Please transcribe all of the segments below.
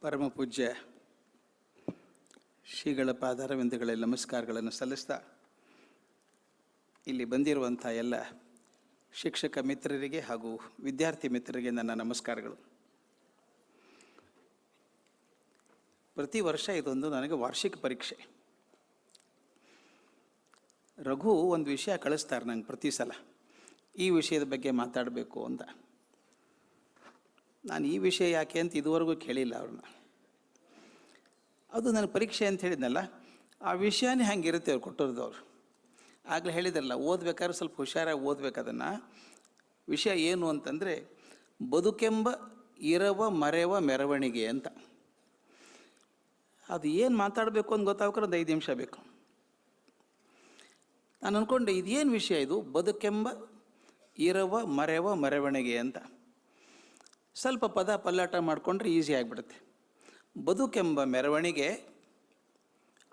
ಪರಮ ಪೂಜ್ಯ ಶ್ರೀಗಳ ಪಾದಾರವಿಂದಗಳಲ್ಲಿ ನಮಸ್ಕಾರಗಳನ್ನು ಸಲ್ಲಿಸ್ತಾ ಇಲ್ಲಿ ಬಂದಿರುವಂಥ ಎಲ್ಲ ಶಿಕ್ಷಕ ಮಿತ್ರರಿಗೆ ಹಾಗೂ ವಿದ್ಯಾರ್ಥಿ ಮಿತ್ರರಿಗೆ ನನ್ನ ನಮಸ್ಕಾರಗಳು. ಪ್ರತಿ ವರ್ಷ ಇದೊಂದು ನನಗೆ ವಾರ್ಷಿಕ ಪರೀಕ್ಷೆ. ರಘು ಒಂದು ವಿಷಯ ಕಳಿಸ್ತಾರೆ ನಂಗೆ ಪ್ರತಿ ಸಲ. ಈ ವಿಷಯದ ಬಗ್ಗೆ ಮಾತಾಡಬೇಕು ಅಂತ. ನಾನು ಈ ವಿಷಯ ಯಾಕೆ ಅಂತ ಇದುವರೆಗೂ ಕೇಳಿಲ್ಲ ಅವ್ರನ್ನ. ಅದು ನನ್ನ ಪರೀಕ್ಷೆ ಅಂತ ಹೇಳಿದ್ನಲ್ಲ, ಆ ವಿಷಯನೇ ಹಂಗಿರುತ್ತೆ ಅವ್ರು ಅವರು. ಆಗಲೇ ಹೇಳಿದ್ರಲ್ಲ, ಓದ್ಬೇಕಾದ್ರೆ ಸ್ವಲ್ಪ ಹುಷಾರಾಗಿ ಓದ್ಬೇಕು ಅದನ್ನು. ವಿಷಯ ಏನು ಅಂತಂದರೆ, ಬದುಕೆಂಬ ಇರವ ಮರೆವ ಮೆರವಣಿಗೆ ಅಂತ. ಅದು ಏನು ಮಾತಾಡಬೇಕು ಅಂತ ಗೊತ್ತಾಗ್ರೆ ಒಂದು ಐದು ನಿಮಿಷ ಬೇಕು. ನಾನು ಅಂದ್ಕೊಂಡೆ ಇದೇನು ವಿಷಯ ಇದು? ಬದುಕೆಂಬ ಇರವ ಮರೆವ ಮೆರವಣಿಗೆ ಅಂತ. ಸ್ವಲ್ಪ ಪದ ಪಲ್ಲಾಟ ಮಾಡಿಕೊಂಡ್ರೆ ಈಸಿ ಆಗಿಬಿಡುತ್ತೆ. ಬದುಕೆಂಬ ಮೆರವಣಿಗೆ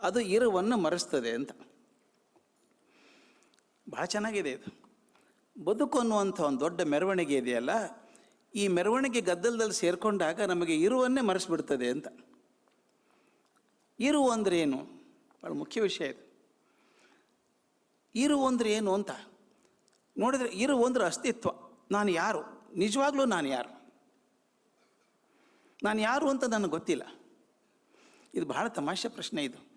ಅದು ಇರುವನ್ನು ಮರೆಸ್ತದೆ ಅಂತ. ಭಾಳ ಚೆನ್ನಾಗಿದೆ ಇದು. ಬದುಕು ಅನ್ನುವಂಥ ಒಂದು ದೊಡ್ಡ ಮೆರವಣಿಗೆ ಇದೆಯಲ್ಲ, ಈ ಮೆರವಣಿಗೆ ಗದ್ದಲದಲ್ಲಿ ಸೇರಿಕೊಂಡಾಗ ನಮಗೆ ಇರುವನ್ನೇ ಮರೆಸಿಬಿಡ್ತದೆ ಅಂತ. ಇರು ಅಂದರೆ ಏನು? ಭಾಳ ಮುಖ್ಯ ವಿಷಯ ಇದು. ಇರು ಅಂದರೆ ಏನು ಅಂತ ನೋಡಿದರೆ, ಇರು ಅಂದ್ರೆ ಅಸ್ತಿತ್ವ. ನಾನು ಯಾರು? ನಿಜವಾಗ್ಲೂ ನಾನು ಯಾರು? ನಾನು ಯಾರು ಅಂತ ನನಗೆ ಗೊತ್ತಿಲ್ಲ. ಇದು ಬಹಳ ತಮಾಷೆ ಪ್ರಶ್ನೆ ಇದು.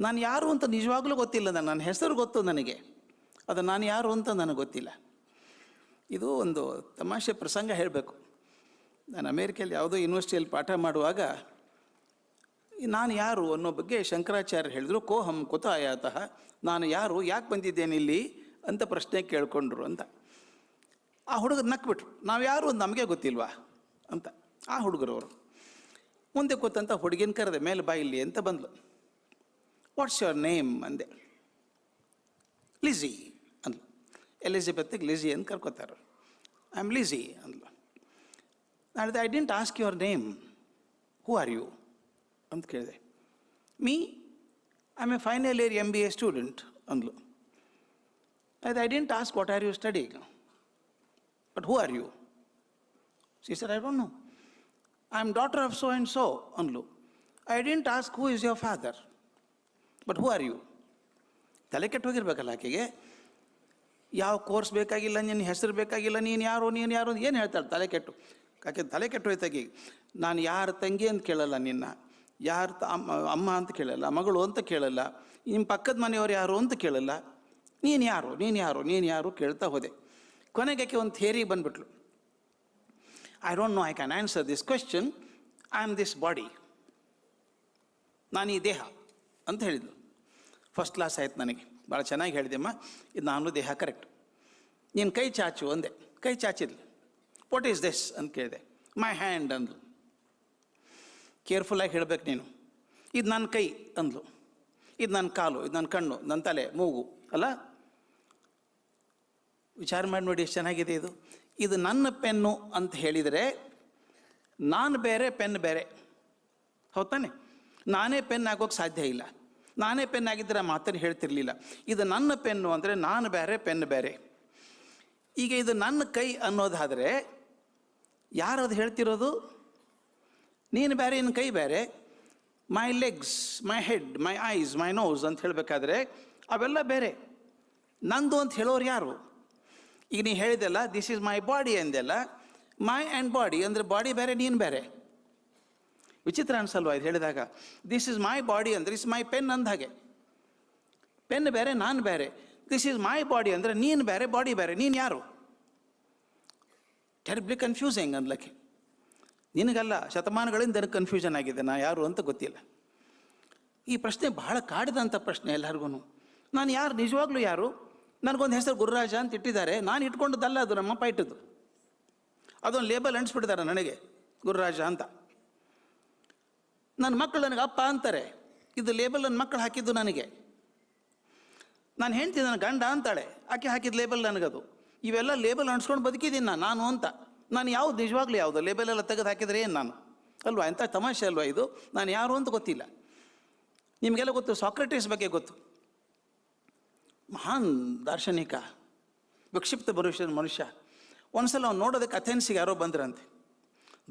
ನಾನು ಯಾರು ಅಂತ ನಿಜವಾಗ್ಲೂ ಗೊತ್ತಿಲ್ಲ ನನ್ನ ನನ್ನ ಹೆಸರು ಗೊತ್ತು ನನಗೆ. ಅದು ನಾನು ಯಾರು ಅಂತ ನನಗೆ ಗೊತ್ತಿಲ್ಲ. ಇದು ಒಂದು ತಮಾಷೆ ಪ್ರಸಂಗ ಹೇಳಬೇಕು. ನಾನು ಅಮೇರಿಕೆಯಲ್ಲಿ ಯಾವುದೋ ಯೂನಿವರ್ಸಿಟಿಯಲ್ಲಿ ಪಾಠ ಮಾಡುವಾಗ, ನಾನು ಯಾರು ಅನ್ನೋ ಬಗ್ಗೆ ಶಂಕರಾಚಾರ್ಯ ಹೇಳಿದ್ರು, ಕೋಹಂ ಕುತ ಆಯಾತಃ ನಾನು ಯಾರು, ಯಾಕೆ ಬಂದಿದ್ದೇನೆ ಇಲ್ಲಿ? ಅಂತ ಪ್ರಶ್ನೆ ಕೇಳ್ಕೊಂಡ್ರು ಅಂತ. ಆ ಹುಡುಗ ನಕ್ಬಿಟ್ರು, ನಾವು ಯಾರು ನಮಗೆ ಗೊತ್ತಿಲ್ವಾ? ಅಂತ. ಆ ಹುಡುಗರವರು. ಮುಂದೆ ಕೂತಂತ ಹುಡುಗಿನ ಕರೆದೆ, ಮೇಲೆ ಬಾ ಇಲ್ಲಿ, ಅಂತ ಬಂದ್ಲು. ವಾಟ್ಸ್ ಯುವರ್ ನೇಮ್ ಅಂದೆ. ಲಿಝಿ ಅಂದ್ಲು. ಎಲಿಜಬೆತ್ಗೆ ಲಿಝಿ ಅಂತ ಕರ್ಕೋತಾರೆ. ಐ ಆಮ್ ಲಿಝಿ ಅಂದ್ಲು. ನಾಳೆ I didn't ask your name who are you ಅಂತ ಕೇಳಿದೆ. Me I a final year M B A student ಅಂದ್ಲು. ಅದು I didn't ask what are you study but who are you see sir I don't know am daughter of so and so Anbu I didn't ask who is your father but who are you ತಲೆ ಕೆಟ್ಟು ಹೋಗಿರ್ಬೇಕಲ್ಲ ಆಕೆಗೆ? ಯಾವ course ಬೇಕಾಗಿಲ್ಲ, ನಿನ್ನ ಹೆಸರು ಬೇಕಾಗಿಲ್ಲ, ನೀನು ಯಾರು ನೀನು ಯಾರು ಏನು ಹೇಳ್ತಾಳೆ ತಲೆ ಕೆಟ್ಟು? ಆಕೆ ತಲೆ ಕೆಟ್ಟು ಹೋಯ್ತಾಗಿ ನಾನು ಯಾರ ತಂಗಿ ಅಂತ ಕೇಳಲ್ಲ ನಿನ್ನ. ಯಾರ ಅಮ್ಮ ಅಮ್ಮ ಅಂತ ಕೇಳಲ್ಲ, ಮಗಳು ಅಂತ ಕೇಳಲ್ಲ ನಿಮ್ಮ ಪಕ್ಕದ ಮನೆಯವ್ರು ಯಾರು ಅಂತ ಕೇಳಲ್ಲ. ನೀನು ಯಾರು ನೀನು ಯಾರು ನೀನು ಯಾರು ಕೇಳ್ತಾ ಹೋದೆ. ಕೊನೆಗೆ ಆಕೆ ಒಂದು theory ಬಂದ್ಬಿಟ್ಲು. I don't know I can answer this question I am this body ನಾನು ಈ ದೇಹ ಅಂತ ಹೇಳಿದ್ಲು ಫಸ್ಟ್ ಕ್ಲಾಸ್ ಆಯ್ತು ನನಗೆ. ಭಾಳ ಚೆನ್ನಾಗಿ ಹೇಳಿದೆಮ್ಮ ಇದು ನಾನು ದೇಹ ಕರೆಕ್ಟ್ ನೀನು ಕೈ ಚಾಚು ಅಂದೆ. ಕೈ ಚಾಚಿದ್ಲು. ವಾಟ್ ಈಸ್ ದಿಸ್ ಅಂತ ಕೇಳಿದೆ. ಮೈ ಹ್ಯಾಂಡ್ ಅಂದ್ಲು. ಕೇರ್ಫುಲ್ಲಾಗಿ ಹೇಳಬೇಕು ನೀನು. ಇದು ನನ್ನ ಕೈ ಅಂದ್ಲು. ಇದು ನನ್ನ ಕಾಲು, ಇದು ನನ್ನ ಕಣ್ಣು, ನನ್ನ ತಲೆ, ಮೂಗು, ಅಲ್ಲ? ವಿಚಾರ ಮಾಡಿ ನೋಡಿ ಎಷ್ಟು ಚೆನ್ನಾಗಿದೆ ಇದು. ಇದು ನನ್ನ ಪೆನ್ನು ಅಂತ ಹೇಳಿದರೆ ನಾನು ಬೇರೆ, ಪೆನ್ ಬೇರೆ. ಹೌದಾನೆ ನಾನೇ ಪೆನ್ ಆಗೋಕ್ಕೆ ಸಾಧ್ಯ ಇಲ್ಲ. ನಾನೇ ಪೆನ್ ಆಗಿದ್ದರೆ ಮಾತನ್ನು ಹೇಳ್ತಿರ್ಲಿಲ್ಲ. ಇದು ನನ್ನ ಪೆನ್ನು ಅಂದರೆ ನಾನು ಬೇರೆ, ಪೆನ್ ಬೇರೆ. ಈಗ ಇದು ನನ್ನ ಕೈ ಅನ್ನೋದಾದರೆ ಯಾರು ಅದು ಹೇಳ್ತಿರೋದು? ನೀನು ಬೇರೆ ನಿನ್ನ ಕೈ ಬೇರೆ. My legs my head my eyes my nose ಅಂತ ಹೇಳಬೇಕಾದ್ರೆ ಅವೆಲ್ಲ ಬೇರೆ. ನಂದು ಅಂತ ಹೇಳೋರು ಯಾರು? ಈಗ ನೀನು ಹೇಳಿದೆಲ್ಲ ದಿಸ್ ಈಸ್ ಮೈ ಬಾಡಿ ಅಂದೆಲ್ಲ. ಮೈ ಆ್ಯಂಡ್ ಬಾಡಿ ಅಂದರೆ ಬಾಡಿ ಬೇರೆ, ನೀನು ಬೇರೆ. ವಿಚಿತ್ರ ಅನ್ಸಲ್ವಾ ಇದು ಹೇಳಿದಾಗ? ದಿಸ್ ಈಸ್ ಮೈ ಬಾಡಿ ಅಂದರೆ ಇಸ್ ಮೈ ಪೆನ್ ಅಂದ ಹಾಗೆ. ಪೆನ್ ಬೇರೆ, ನಾನು ಬೇರೆ. ದಿಸ್ ಈಸ್ ಮೈ ಬಾಡಿ ಅಂದರೆ, ನೀನು ಬೇರೆ ಬಾಡಿ ಬೇರೆ. ನೀನು ಯಾರು? ಟೆರಿಬ್ಲಿ ಕನ್ಫ್ಯೂಸಿಂಗ್ ಅನ್ಲಕ್ಕೆ ನಿನಗಲ್ಲ, ಶತಮಾನಗಳಿಂದ ನನಗೆ ಕನ್ಫ್ಯೂಷನ್ ಆಗಿದೆ, ನಾ ಯಾರು ಅಂತ ಗೊತ್ತಿಲ್ಲ. ಈ ಪ್ರಶ್ನೆ ಬಹಳ ಕಾಡಿದಂಥ ಪ್ರಶ್ನೆ ಎಲ್ಲರಿಗೂ ನಾನು ಯಾರು, ನಿಜವಾಗ್ಲೂ ಯಾರು? ನನಗೊಂದು ಹೆಸರು ಗುರುರಾಜ ಅಂತ ಇಟ್ಟಿದ್ದಾರೆ. ನಾನು ಇಟ್ಕೊಂಡದ್ದಲ್ಲ ಅದು ನಮ್ಮಪ್ಪ ಇಟ್ಟದ್ದು. ಅದೊಂದು ಲೇಬಲ್ ಅಂಟಿಸ್ಬಿಟ್ಟಿದ್ದಾರೆ ನನಗೆ, ಗುರುರಾಜ ಅಂತ. ನನ್ನ ಮಕ್ಕಳು ನನಗೆ ಅಪ್ಪ ಅಂತಾರೆ. ಇದು ಲೇಬಲ್ ನನ್ನ ಮಕ್ಕಳು ಹಾಕಿದ್ದು ನನಗೆ. ನಾನು ಹೆಂಡ್ತಿ, ನನ್ನ ಗಂಡ ಅಂತಾಳೆ. ಆಕೆ ಹಾಕಿದ ಲೇಬಲ್ ನನಗದು. ಇವೆಲ್ಲ ಲೇಬಲ್ ಅಂಟಿಸ್ಕೊಂಡು ಬದುಕಿದ್ದೀನಿ ನಾನು ನಾನು ಅಂತ. ನಾನು ಯಾವುದು, ನಿಜವಾಗ್ಲೂ ಯಾವುದು? ಲೇಬಲ್ ಎಲ್ಲ ತೆಗೆದು ಹಾಕಿದರೆ ಏನು ನಾನು? ಅಲ್ವಾ, ಎಂಥ ತಮಾಷೆ ಅಲ್ವಾ ಇದು? ನಾನು ಯಾರು ಅಂತ ಗೊತ್ತಿಲ್ಲ. ನಿಮಗೆಲ್ಲ ಗೊತ್ತು ಸಾಕ್ರೆಟೀಸ್ ಬಗ್ಗೆ ಗೊತ್ತು. ಮಹಾನ್ ದಾರ್ಶನಿಕ, ವಿಕ್ಷಿಪ್ತ ಮನುಷ್ಯ ಮನುಷ್ಯ. ಒಂದ್ಸಲ ಅವ್ನು ನೋಡೋದಕ್ಕೆ ಅಥೆನ್ಸಿಗೆ ಯಾರೋ ಬಂದ್ರಂತೆ.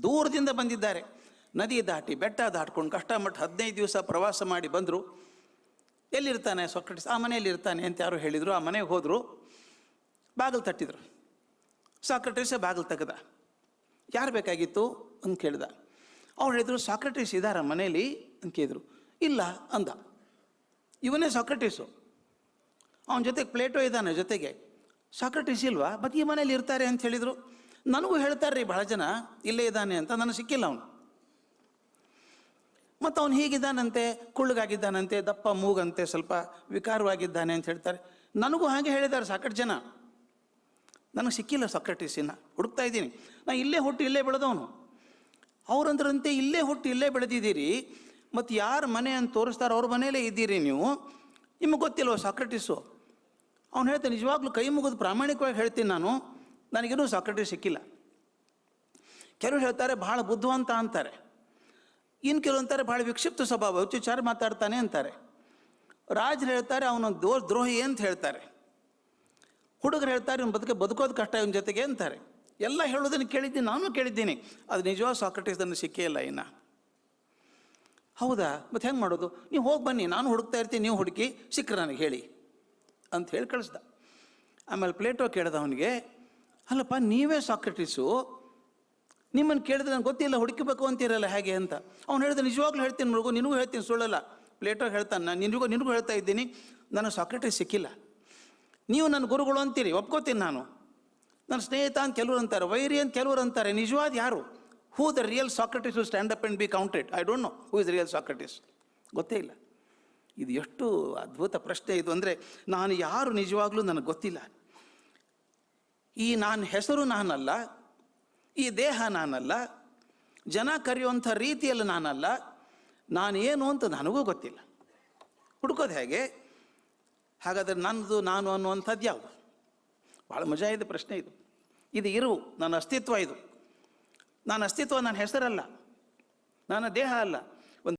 ದೂರದಿಂದ ಬಂದಿದ್ದಾರೆ. ನದಿ ದಾಟಿ, ಬೆಟ್ಟ ದಾಟ್ಕೊಂಡು ಕಷ್ಟಮಟ್ಟ ಹದಿನೈದು ದಿವಸ ಪ್ರವಾಸ ಮಾಡಿ ಬಂದರು. ಎಲ್ಲಿರ್ತಾನೆ ಸೊಕ್ಕಟಿಸ್ ಆ ಮನೆಯಲ್ಲಿ ಇರ್ತಾನೆ ಅಂತ ಯಾರು ಹೇಳಿದರು. ಆ ಮನೆಗೆ ಹೋದರು. ಬಾಗಿಲು ತಟ್ಟಿದ್ರು. ಸಾಕ್ರೆಟೈಸೇ ಬಾಗಿಲು ತೆಗೆದ. ಯಾರು ಬೇಕಾಗಿತ್ತು ಅಂತ ಕೇಳಿದ. ಅವ್ರು ಹೇಳಿದ್ರು, ಸಾಕ್ರೆಟೀಸ್ ಇದ್ದಾರ ಮನೇಲಿ? ಅಂತ ಕೇಳಿದರು. ಇಲ್ಲ ಅಂದ. ಇವನೇ ಸಾಕ್ರೆಟಿಸು. ಅವನ ಜೊತೆಗೆ ಪ್ಲೇಟೋ ಇದ್ದಾನೆ ಜೊತೆಗೆ. ಸಾಕ್ರೆಟಿಸ್ ಇಲ್ವಾ? ಮತ್ತೆ ಈ ಮನೇಲಿ ಇರ್ತಾರೆ ಅಂತ ಹೇಳಿದರು. ನನಗೂ ಹೇಳ್ತಾರೆ ರೀ ಬಹಳ ಜನ, ಇಲ್ಲೇ ಇದ್ದಾನೆ ಅಂತ, ನನಗೆ ಸಿಕ್ಕಿಲ್ಲ ಅವನು. ಮತ್ತು ಅವನು ಹೀಗಿದ್ದಾನಂತೆ, ಕುಳ್ಳಗಾಗಿದ್ದಾನಂತೆ, ದಪ್ಪ ಮೂಗಂತೆ, ಸ್ವಲ್ಪ ವಿಕಾರವಾಗಿದ್ದಾನೆ ಅಂತ ಹೇಳ್ತಾರೆ. ನನಗೂ ಹಾಗೆ ಹೇಳಿದ್ದಾರೆ ಸಾಕಷ್ಟು ಜನ. ನನಗೆ ಸಿಕ್ಕಿಲ್ಲ ಸಾಕ್ರೆಟಿಸಿನ ಹುಡುಕ್ತಾ ಇದ್ದೀನಿ. ನಾನು ಇಲ್ಲೇ ಹುಟ್ಟು ಇಲ್ಲೇ ಬೆಳೆದವನು. ಅವರಂದ್ರಂತೆ ಇಲ್ಲೇ ಹುಟ್ಟು ಇಲ್ಲೇ ಬೆಳೆದಿದ್ದೀರಿ. ಮತ್ತು ಯಾರ ಮನೆ ಅಂತ ತೋರಿಸ್ತಾರೋ, ಅವ್ರ ಮನೆಯಲ್ಲೇ ಇದ್ದೀರಿ ನೀವು. ನಿಮಗೆ ಗೊತ್ತಿಲ್ವ ಸಾಕ್ರೆಟಿಸು? ಅವ್ನು ಹೇಳ್ತಾನೆ, ನಿಜವಾಗ್ಲೂ ಕೈ ಮುಗಿದು ಪ್ರಾಮಾಣಿಕವಾಗಿ ಹೇಳ್ತೀನಿ ನಾನು. ನನಗೇನೂ ಸಾಕ್ರೆಟರಿ ಸಿಕ್ಕಿಲ್ಲ. ಕೆಲವರು ಹೇಳ್ತಾರೆ ಭಾಳ ಬುದ್ಧಿವಂತ ಅಂತಾರೆ. ಇನ್ನು ಕೆಲವು ಅಂತಾರೆ ಭಾಳ ವಿಕ್ಷಿಪ್ತ ಸ್ವಭಾವ ಹುಚ್ಚುಚಾರ ಮಾತಾಡ್ತಾನೆ ಅಂತಾರೆ. ರಾಜರು ಹೇಳ್ತಾರೆ, ಅವನ ದೋ, ದ್ರೋಹಿ ಅಂತ ಹೇಳ್ತಾರೆ. ಹುಡುಗರು ಹೇಳ್ತಾರೆ, ಇವ್ನು ಬದುಕೆ, ಬದುಕೋದು ಕಷ್ಟ, ಇವನ ಜೊತೆಗೆ ಅಂತಾರೆ. ಎಲ್ಲ ಹೇಳೋದನ್ನು ಕೇಳಿದ್ದೀನಿ, ನಾನು ಕೇಳಿದ್ದೀನಿ. ಅದು ನಿಜವಾಗ ಸಾಕ್ರೆಟಿಸ್ ಸಿಕ್ಕೇ ಇಲ್ಲ ಇನ್ನು. ಹೌದಾ? ಮತ್ತು ಹೆಂಗೆ ಮಾಡೋದು? ನೀವು ಹೋಗಿ ಬನ್ನಿ, ನಾನು ಹುಡುಕ್ತಾ ಇರ್ತೀನಿ, ನೀವು ಹುಡುಕಿ, ಸಿಕ್ಕರೆ ನನಗೆ ಹೇಳಿ. ಅಂತ ಹೇಳಿ ಕಳಿಸ್ದ. ಆಮೇಲೆ ಪ್ಲೇಟೋ ಕೇಳ್ದ ಅವನಿಗೆ, ಅಲ್ಲಪ್ಪ, ನೀವೇ ಸಾಕ್ರೆಟಿಸು. ನಿಮ್ಮನ್ನು ಕೇಳಿದ್ರೆ ನಂಗೆ ಗೊತ್ತಿಲ್ಲ, ಹುಡುಕಬೇಕು ಅಂತೀರಲ್ಲ ಹೇಗೆ ಅಂತ. ಅವ್ನು ಹೇಳಿದ, ನಿಜವಾಗ್ಲೂ ಹೇಳ್ತೀನಿ ಮೃಗು, ನಿನಗೂ ಹೇಳ್ತೀನಿ ಸುಳ್ಳಲ್ಲ. ಪ್ಲೇಟೋ ಹೇಳ್ತಾನೆ, ನಾನು ನಿನಗೂ ನಿನಗೂ ಹೇಳ್ತಾ ಇದ್ದೀನಿ. ನನಗೆ ಸಾಕ್ರೆಟಿಸ್ ಸಿಕ್ಕಿಲ್ಲ. ನೀವು ನನ್ನ ಗುರುಗಳು ಅಂತೀರಿ, ಒಪ್ಕೋತೀನಿ ನಾನು. ನನ್ನ ಸ್ನೇಹಿತ ಅಂತ ಕೆಲವರು ಅಂತಾರೆ, ವೈರಿ ಅಂತ ಕೆಲವರು ಅಂತಾರೆ, ನಿಜವಾದ ಯಾರು? Who the real Socrates stand up and be counted I don't know who is real Socrates ಗೊತ್ತೇ ಇಲ್ಲ. ಇದು ಎಷ್ಟು ಅದ್ಭುತ ಪ್ರಶ್ನೆ ಇದು ಅಂದರೆ ನಾನು ಯಾರು ನಿಜವಾಗ್ಲೂ ನನಗೆ ಗೊತ್ತಿಲ್ಲ. ಈ ನಾನು ಹೆಸರು ನಾನಲ್ಲ, ಈ ದೇಹ ನಾನಲ್ಲ, ಜನ ಕರೆಯುವಂಥ ರೀತಿಯಲ್ಲಿ ನಾನಲ್ಲ, ನಾನು ಏನು ಅಂತ ನನಗೂ ಗೊತ್ತಿಲ್ಲ. ಹುಡುಕೋದು ಹೇಗೆ? ಹಾಗಾದರೆ ನನ್ನದು ನಾನು ಅನ್ನುವಂಥದ್ದು ಯಾವುದು? ಭಾಳ ಮಜಾ ಇದೆ ಪ್ರಶ್ನೆ ಇದು. ಇದು ಇರುವು ನನ್ನ ಅಸ್ತಿತ್ವ ಇದು. ನನ್ನ ಅಸ್ತಿತ್ವ ನನ್ನ ಹೆಸರಲ್ಲ, ನನ್ನ ದೇಹ ಅಲ್ಲ.